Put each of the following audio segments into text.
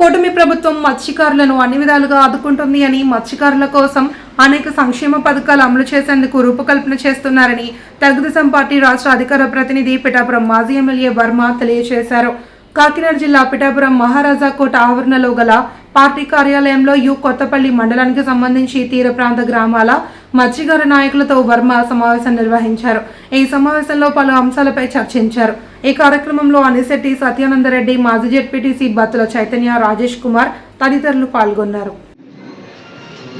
కూటమి ప్రభుత్వం మత్స్యకారులను అన్ని విధాలుగా ఆదుకుంటుంది అని మత్స్యకారుల కోసం అనేక సంక్షేమ పథకాలు అమలు చేసేందుకు రూపకల్పన చేస్తున్నారని తెలుగుదేశం పార్టీ రాష్ట్ర అధికార ప్రతినిధి పిఠాపురం మాజీ ఎమ్మెల్యే వర్మ తెలియజేశారు. కాకినాడ జిల్లా పిఠాపురం మహారాజా కోట ఆవరణలో గల పార్టీ కార్యాలయంలో యు కొత్తపల్లి మండలానికి సంబంధించి తీర ప్రాంత గ్రామాల మత్స్యకార నాయకులతో వర్మ సమావేశం నిర్వహించారు. ఈ సమావేశంలో పలు అంశాలపై చర్చించారు. ఈ కార్యక్రమంలో అనిశెట్టి సత్యానందరెడ్డి మాజీ జెడ్పీటీసీ బత్తుల చైతన్య రాజేష్ కుమార్ తదితరులు పాల్గొన్నారు.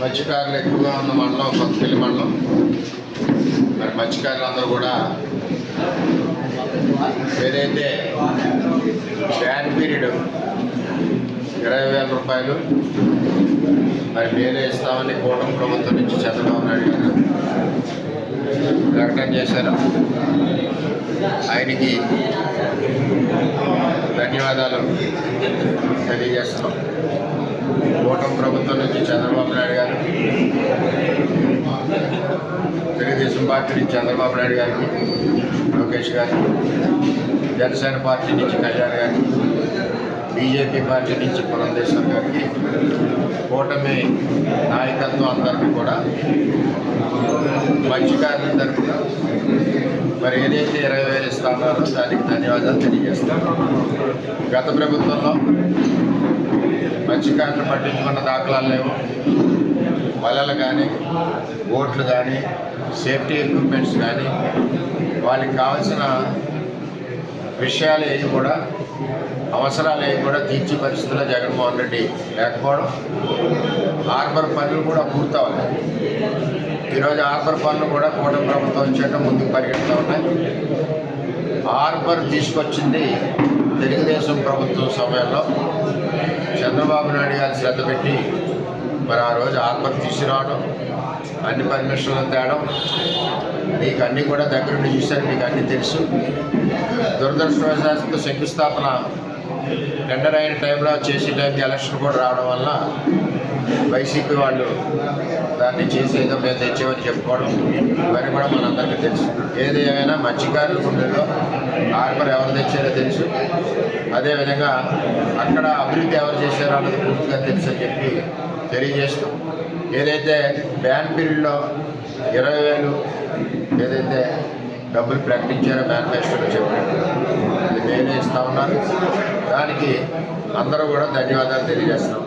మత్స్యకారులు ఎక్కువగా ఉన్న మండలం కొత్తపల్లి మండలం. మరి మత్స్యకారులందరూ కూడా ఏదైతే బ్యాన్ పీరియడ్ ఇరవై వేల రూపాయలు మరి మేలే ఇస్తామని కూటమి ప్రభుత్వం నుంచి చంద్రబాబు నాయుడు గారు ప్రకటన చేశారు. ఆయనకి ధన్యవాదాలు తెలియజేస్తున్నాం. కూటమి ప్రభుత్వం నుంచి చంద్రబాబు నాయుడు గారు తెలుగుదేశం పార్టీ నుంచి చంద్రబాబు నాయుడు గారికి లోకేష్ గారికి జనసేన పార్టీ నుంచి కళ్యాణ్ గారికి బీజేపీ పార్టీ నుంచి పురంధేశ్వర్ గారికి కూటమి నాయకత్వం అందరికీ కూడా మత్స్యకారుల తరఫున మరి ఏదైతే ఇరవై వేలు ఇస్తున్నారో దానికి ధన్యవాదాలు తెలియజేస్తాను. గత ప్రభుత్వంలో మత్స్యకారులు పట్టించుకున్న దాఖలాలు లేవు. వలలు కానీ బోట్లు కానీ సేఫ్టీ ఎక్విప్మెంట్స్ కానీ వాళ్ళకి కావాల్సిన విషయాలు ఏవి కూడా అవసరాలు ఏవి కూడా తీర్చే పరిస్థితుల్లో జగన్మోహన్ రెడ్డి లేకపోవడం. హార్బర్ పనులు కూడా పూర్తవాలి. ఈరోజు హార్బర్ పనులు కూడా కూటమి ప్రభుత్వం చేయడం ముందుకు పరిగెడుతూ ఉన్నాయి. హార్బర్ తీసుకొచ్చింది తెలుగుదేశం ప్రభుత్వం సమయంలో. చంద్రబాబు నాయుడు గారు శ్రద్ధ పెట్టి మరి ఆ రోజు హార్బర్ తీసుకురావడం అన్ని పర్మిషన్లు తేవడం నీకు అన్నీ కూడా దగ్గరుండి చూశారు నీకు అన్నీ తెలుసు. దురదృష్టవశాత్తు శంకుస్థాపన టెండర్ అయిన టైంలో చేసే టైంకి ఎలక్షన్ కూడా రావడం వల్ల వైసీపీ వాళ్ళు దాన్ని చేసేదో మేము తెచ్చామని చెప్పుకోవడం ఇవన్నీ కూడా మనందరికీ తెలుసు. ఏది ఏమైనా మత్స్యకారుల గుండెల్లో హార్బర్ ఎవరు తెచ్చారో తెలుసు. అదేవిధంగా అక్కడ అభివృద్ధి ఎవరు చేశారో అన్నది పూర్తిగా తెలుసు అని చెప్పి తెలియజేస్తూ ఏదైతే బ్యాన్ పీరియడ్లో ఇరవై వేలు ఏదైతే డబ్బులు ప్రకటించారో మేనిఫెస్టోలో చెప్పారు. అది మేమే ఇస్తా ఉన్నారు అందరూ కూడా ధన్యవాదాలు తెలియజేస్తున్నాం.